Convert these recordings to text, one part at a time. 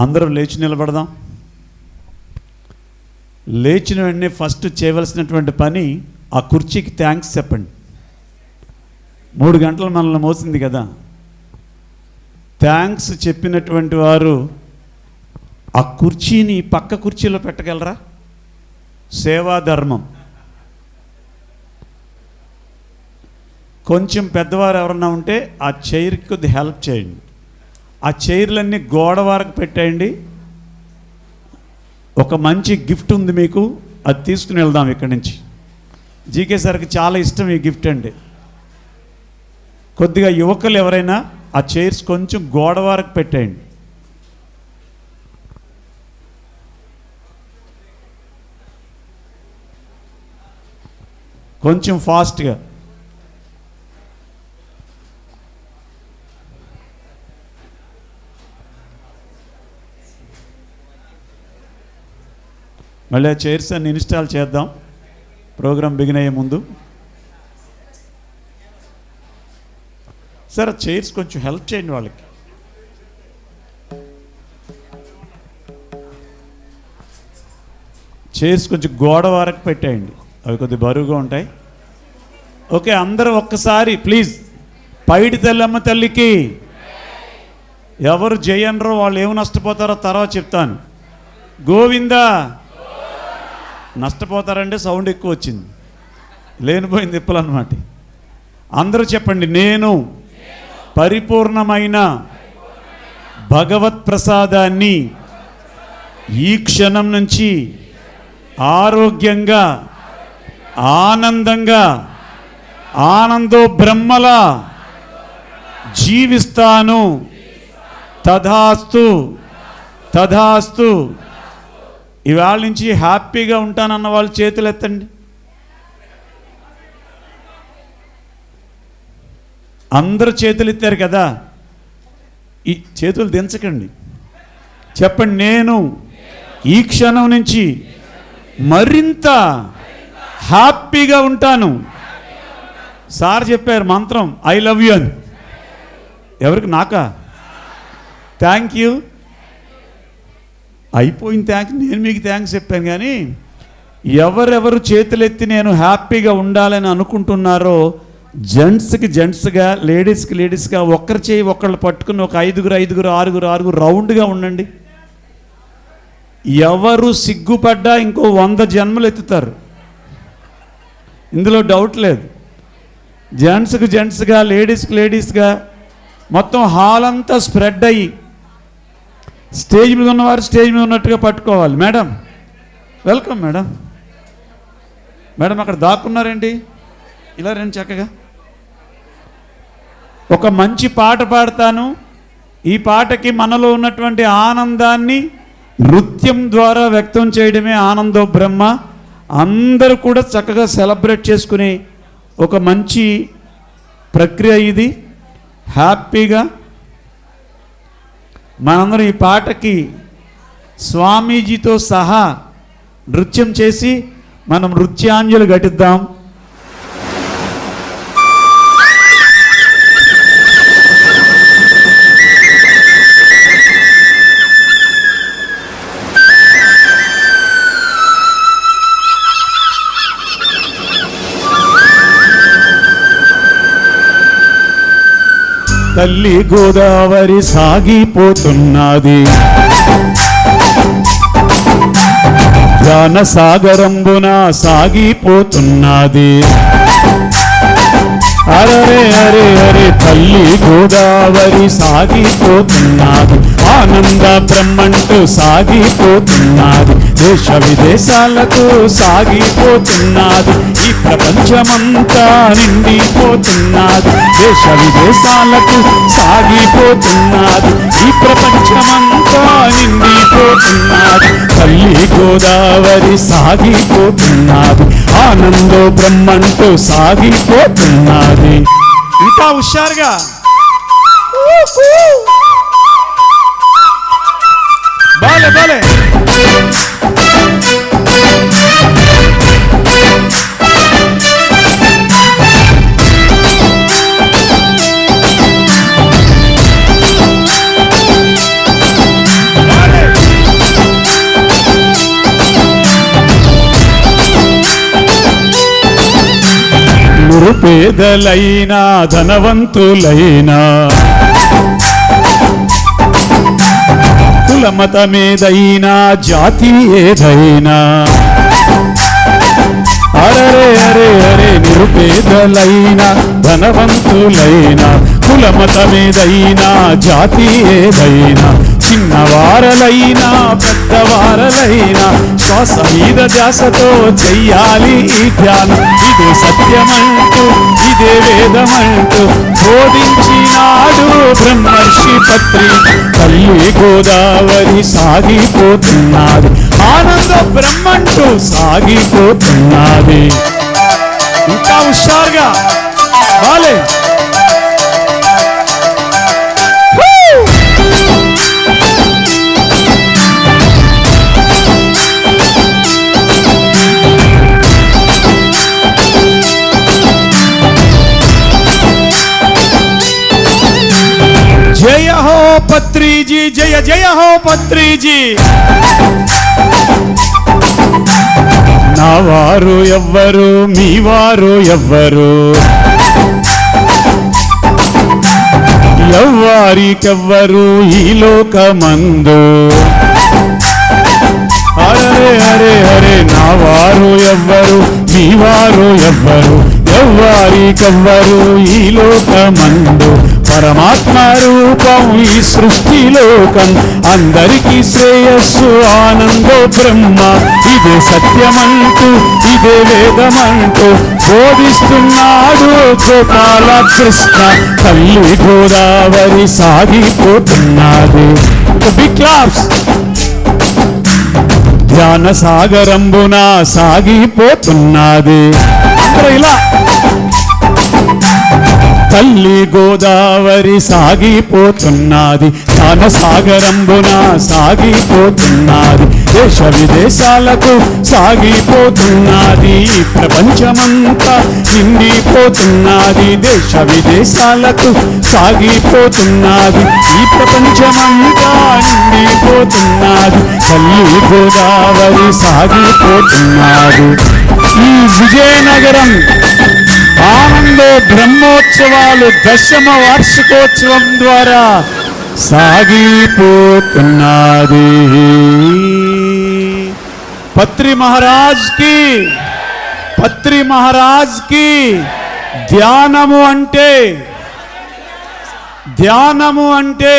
అందరూ లేచి నిలబడదాం. లేచిన వెంటనే ఫస్ట్ చేయవలసినటువంటి పని ఆ కుర్చీకి థ్యాంక్స్ చెప్పండి. మూడు గంటలు మనల్ని మోసింది కదా. థ్యాంక్స్ చెప్పినటువంటి వారు ఆ కుర్చీని పక్క కుర్చీలో పెట్టగలరా? సేవా ధర్మం. కొంచెం పెద్దవారు ఎవరన్నా ఉంటే ఆ చైర్కి కొద్ది హెల్ప్ చేయండి. ఆ చైర్లన్నీ గోడ వరకు పెట్టేయండి. ఒక మంచి గిఫ్ట్ ఉంది మీకు అది తీసుకుని వెళ్దాం ఇక్కడి నుంచి. జీకే సార్కి చాలా ఇష్టం ఈ గిఫ్ట్ అండి. కొద్దిగా యువకులు ఎవరైనా ఆ చైర్స్ కొంచెం గోడ వరకు పెట్టేయండి. కొంచెం ఫాస్ట్గా. మళ్ళీ ఆ చైర్స్ అన్ని ఇన్స్టాల్ చేద్దాం. ప్రోగ్రామ్ బిగిన్ అయ్యే ముందు. సార్ చైర్స్ కొంచెం హెల్ప్ చేయండి వాళ్ళకి. చైర్స్ కొంచెం గోడ వరకు పెట్టేయండి. అవి కొద్ది బరువుగా ఉంటాయి. ఓకే అందరూ ఒక్కసారి ప్లీజ్. పైడి తెల్లమ్మ తల్లికి. ఎవరు జయనరో వాళ్ళు ఏమి నష్టపోతారో తర్వాత చెప్తాను. గోవిందా. నష్టపోతారంటే సౌండ్ ఎక్కువ వచ్చింది. లేనిపోయింది ఇప్పలన్నమాట అందరూ చెప్పండి నేను పరిపూర్ణమైన భగవత్ ప్రసాదాన్ని ఈ క్షణం నుంచి ఆరోగ్యంగా ఆనందంగా ఆనందో బ్రహ్మల జీవిస్తాను. తథాస్తు తథాస్తు. ఇవాళ నుంచి హ్యాపీగా ఉంటానన్న వాళ్ళు చేతులు ఎత్తండి. అందరూ చేతులు ఎత్తారు కదా. ఈ చేతులు దించకండి. చెప్పండి నేను ఈ క్షణం నుంచి మరింత హ్యాపీగా ఉంటాను. సార్ చెప్పారు మంత్రం ఐ లవ్ యూ అని. ఎవరికి? నాకా? Thank you. అయిపోయిన థ్యాంక్స్ నేను మీకు థ్యాంక్స్ చెప్పాను కానీ ఎవరెవరు చేతులెత్తి నేను హ్యాపీగా ఉండాలని అనుకుంటున్నారో జెంట్స్కి జెంట్స్గా లేడీస్కి లేడీస్గా ఒక్కరి చేయి ఒకళ్ళు పట్టుకుని ఒక ఐదుగురు ఐదుగురు ఆరుగురు ఆరుగురు రౌండ్గా ఉండండి. ఎవరు సిగ్గుపడ్డా ఇంకో వంద జన్మలు ఎత్తుతారు. ఇందులో డౌట్ లేదు. జెంట్స్కి జెంట్స్గా లేడీస్కి లేడీస్గా మొత్తం హాల్ అంతా స్ప్రెడ్ అయ్యి స్టేజ్ మీద ఉన్నవారు స్టేజ్ మీద ఉన్నట్టుగా పట్టుకోవాలి. Madam welcome madam. మేడం అక్కడ దాక్కున్నారేంటి? ఇలా రండి చక్కగా. ఒక మంచి పాట పాడతాను. ఈ పాటకి మనలో ఉన్నటువంటి ఆనందాన్ని నృత్యం ద్వారా వ్యక్తం చేయడమే ఆనందో బ్రహ్మ. అందరూ కూడా చక్కగా సెలబ్రేట్ చేసుకునే ఒక మంచి ప్రక్రియ ఇది. హ్యాపీగా మనందరం ఈ పాటకి స్వామీజీతో సహా నృత్యం చేసి మనం నృత్యాంజలు ఘటిద్దాం. తల్లి గోదావరి సాగిపోతున్నది. జ్ఞాన సాగరంబున సాగిపోతున్నది. అరే అరే అరే తల్లి గోదావరి సాగిపోతున్నది. ఆనంద బ్రహ్మంటూ సాగిపోతున్నది. దేశ విదేశాలకు సాగిపోతున్నది. ఈ ప్రపంచమంతా నిండిపోతున్నది. దేశ విదేశాలకు సాగిపోతున్నది. ఈ ప్రపంచమంతా నిండిపోతున్నది. తల్లి గోదావరి సాగిపోతున్నది. ఆనందో బ్రహ్మంటూ సాగిపోతున్నది. ఇంకా హుషారుగా. Dale, dale. పేదలైనా ధనవంతులైనా కుల మతమేదైనా జాతి ఏదైనా. అరే అరే అరే నిరుపేదలైనా ధనవంతులైనా కుల మతమేదైనా జాతి ఏదైనా. చిన్నవారలైనా పెద్దవారలైనా శ్వాస మీద ధ్యాసతో చెయ్యాలి ఈ ధ్యానం. ఇదే సత్యమంటూ ఇదే వేదమంటూ బోధించినాడు బ్రహ్మర్షి పత్రి తల్లి గోదావరి సాగిపోతున్నది ఆనంద బ్రహ్మంటూ సాగిపోతున్నది ఇంకా హుషారుగా బాలే. పత్రిజీ జయ జయ హో పత్రిజీ. నా వారు ఎవ్వరు మీ వారు ఎవ్వరు? ఎవ్వరికెవ్వరు ఈ లోకమందు? అరే అరే అరే నా వారు ఎవ్వరు మీ వారు ఎవ్వరు? ఎవ్వరికెవ్వరు ఈ లోకమందు? పరమాత్మ రూపం ఈ సృష్టి లోకం. అందరికీ శ్రేయస్సు ఆనందో బ్రహ్మ. ఇదే సత్యమంటూ ఇదే వేదమంటూ బోధిస్తున్నాడు గోపాల కృష్ణ తల్లి గోదావరి సాగిపోతున్నది బిగ్ క్లాప్స్ ధ్యాన సాగరంబున సాగిపోతున్నది ఇలా. తల్లి గోదావరి సాగిపోతున్నది ధ్యాన సాగరంబున సాగిపోతున్నది దేశ విదేశాలకు సాగిపోతున్నది ప్రపంచమంతా నిండిపోతున్నది దేశ విదేశాలకు సాగిపోతున్నది ఈ ప్రపంచమంతా నిండిపోతున్నది తల్లి గోదావరి సాగిపోతున్నారు ఈ విజయనగరం ఆనంద బ్రహ్మోత్సవాలు దశమ వార్షికోత్సవం ద్వారా సాగిపోతున్నది. పత్రి మహారాజ్కి పత్రి మహారాజ్కి ధ్యానము అంటే ధ్యానము అంటే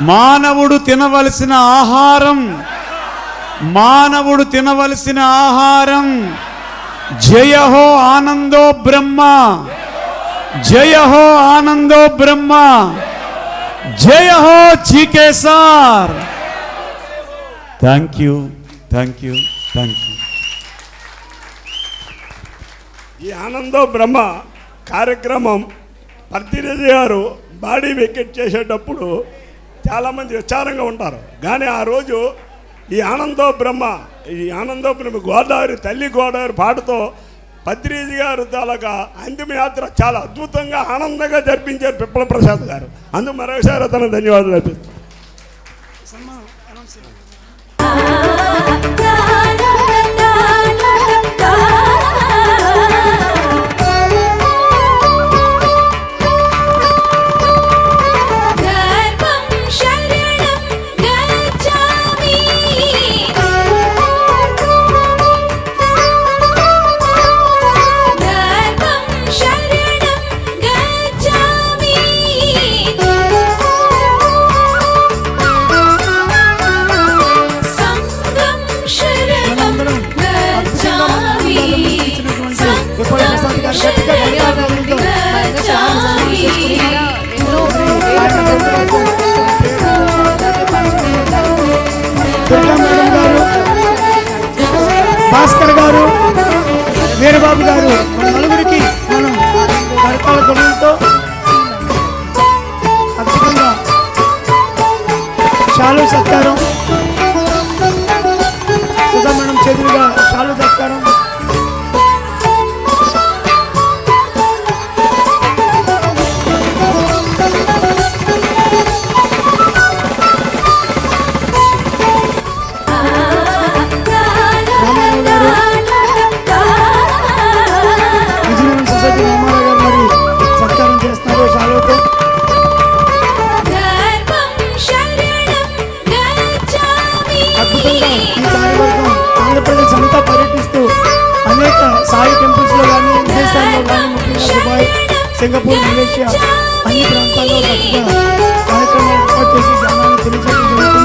మానవుడు తినవలసిన ఆహారం మానవుడు తినవలసిన ఆహారం జయ హో ఆనందో బ్రహ్మ. జయ హో ఆనందో బ్రహ్మ. జయ హో చీకే sir thank you thank you thank you ఈ ఆనందో బ్రహ్మ కార్యక్రమం ప్రతినిధి గారు బాడీ వికెట్ చేసేటప్పుడు చాలామంది విచారంగా ఉంటారు. కానీ ఆ రోజు ఈ ఆనందో బ్రహ్మ ఈ ఆనందో బ్రహ్మ గోదావరి తల్లి గోదావరి పాటతో పత్రిజీ గారు తాలూకా అంతిమయాత్ర చాలా అద్భుతంగా ఆనందంగా జరిపించారు పిప్పల ప్రసాద్ గారు. అందుకు మరొకసారి అతను ధన్యవాదాలు అర్పిస్తాను భాస్కర్ గారు వీరబాబు గారు మన నలుగురికి మనం కరతాల గుణంతో అద్భుతంగా చాలు సత్కారం సుధా మనం చేతులుగా చాలు ఈ కార్యవర్గం ఆంధ్రప్రదేశ్ అంతా పర్యటిస్తూ అనేక సాయి టెంపుల్స్లో కానీ విదేశాల్లో కానీ ముఖ్యంగా దుబాయ్ సింగపూర్ మలేషియా అన్ని ప్రాంతాల్లో చక్కగా కార్యక్రమాలు ఏర్పాటు చేసి ధ్యాన